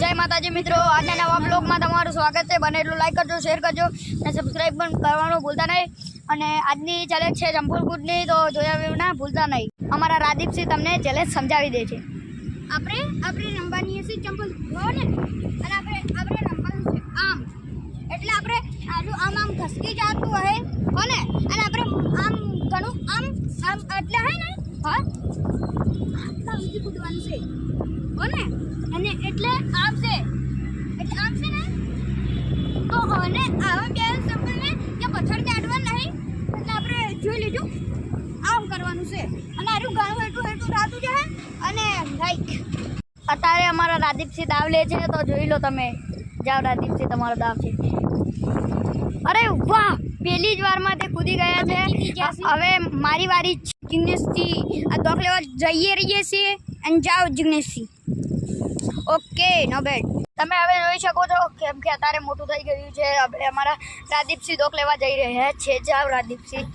જય માતાજી મિત્રો, આજના નવા બ્લોગમાં તમારું સ્વાગત છે. બને એટલું લાઈક કરજો શેર કરજો અને સબસ્ક્રાઈબ પણ કરવાનું ભૂલતા નહીં. અને આજની ચેલેન્જ છે જંપુરકૂટની તો જોયા વિના ભૂલતા નહીં. અમારા રાદીપસિંહ તમને ચેલેન્જ સમજાવી દે છે. આપણે આપણે રમવાની હશે ચંપલ ને? અને આપણે આપણે રમવાનું છે આમ. એટલે આપણે આજુ આમ આમ ખસકી જતું હોય હો ને અને આપણે આમ ઘણું આમ આમ એટલે હે ને? હા? આટલા કૂદવાનું છે. હો ને અને એટલે આમ છે એટલે આમ છે ને? તો અને આવા બે ચંપલને કે પથ્થર કાઢવા નહીં? એટલે આપણે જોઈ લીધું. આમ કરવાનું છે. અને આરું ઘણું એટલું એટલું થતું છે અને લાઈક અત્યારે અમારા રાદીપસિંહ દાવ લે છે તો જોઈ લો તમે. જાઓ રાદીપસિંહ તમારો દાવ છે. અરે વાહ! પહેલી જ વારમાં તે કૂદી ગયા છે. હવે મારી વારી જિગ્નેશથી આ દોખ લેવા જઈએ રહીએ છીએ. અને જાઓ જિગ્નેશથી. ઓકે નો બેડ તમે હવે જોઈ શકો છો કેમ કે અત્યારે મોટું થઈ ગયું છે. હવે અમારા રાદીપસિંહ દોખ લેવા જઈ રહ્યા છે. જાઓ રાદીપસિંહ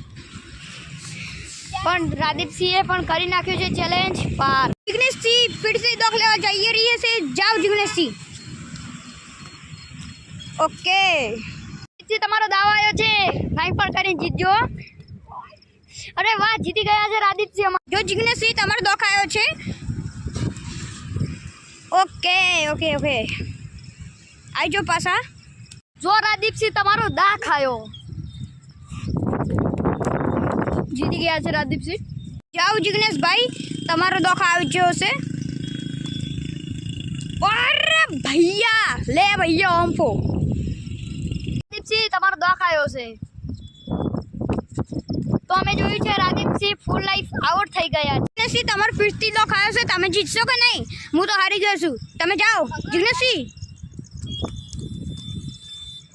પણ રાદીપસિંહે પણ કરી નાખ્યું છે ચેલેન્જ પાર. જિગ્નેશસિંહ ફિરથી દોખ લેવા જઈએ રહીએ છીએ જાઓ જિગ્નેશસિંહ ઓકે જિગ્નેશસિંહ, તમારો દાવ આવ્યો છે. કાંઈ પણ કરીને જીતજો અરે વાહ જીતી ગયા છે રાદીપસિંહ અમા- જો જિગ્નેશસિંહ તમારો દોખ આવ્યો છે. Okay okay okay. આવજો પાછા. જો રાદીપસિંહ તમારો દા ખાયો જીતી ગયા છે રાદીપસિંહ જાઓ જિગ્નેશભાઈ, તમારો દોખ આવ્યો છે. અરે ભૈયા, લે ભૈયા ઓમ્ફો રાદીપસિંહ તમારો દોખ આવ્યો છે. તો અમે જોયું છે રાદીપસિંહ ફૂલ લાઈફ આઉટ થઈ ગયા છે. જિગ્નેશસિંહ તમારો ફિફ્ટી લોક આવ્યો છે. તમે જીતશો કે નહીં? હું તો હારી ગયો છું. તમે જાઓ. જિગ્નેશસિંહ.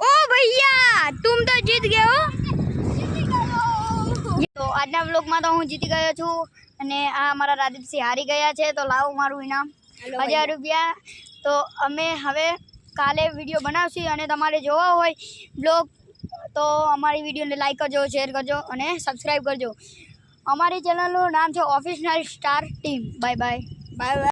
ઓ ભૈયા તું તો જીત ગયો તો આજના બ્લોગમાં તો હું જીતી ગયો છું અને આ અમારા રાદીપસિંહ હારી ગયા છે. તો લાવો મારું ઇનામ. હજાર રૂપિયા. તો અમે હવે કાલે વીડિયો બનાવશું અને તમારે જોવા હોય બ્લોગ તો અમારી વિડીયોને લાઇક કરજો શેર કરજો અને સબસ્ક્રાઈબ કરજો. અમારી ચેનલનું નામ છે official star team bye bye bye bye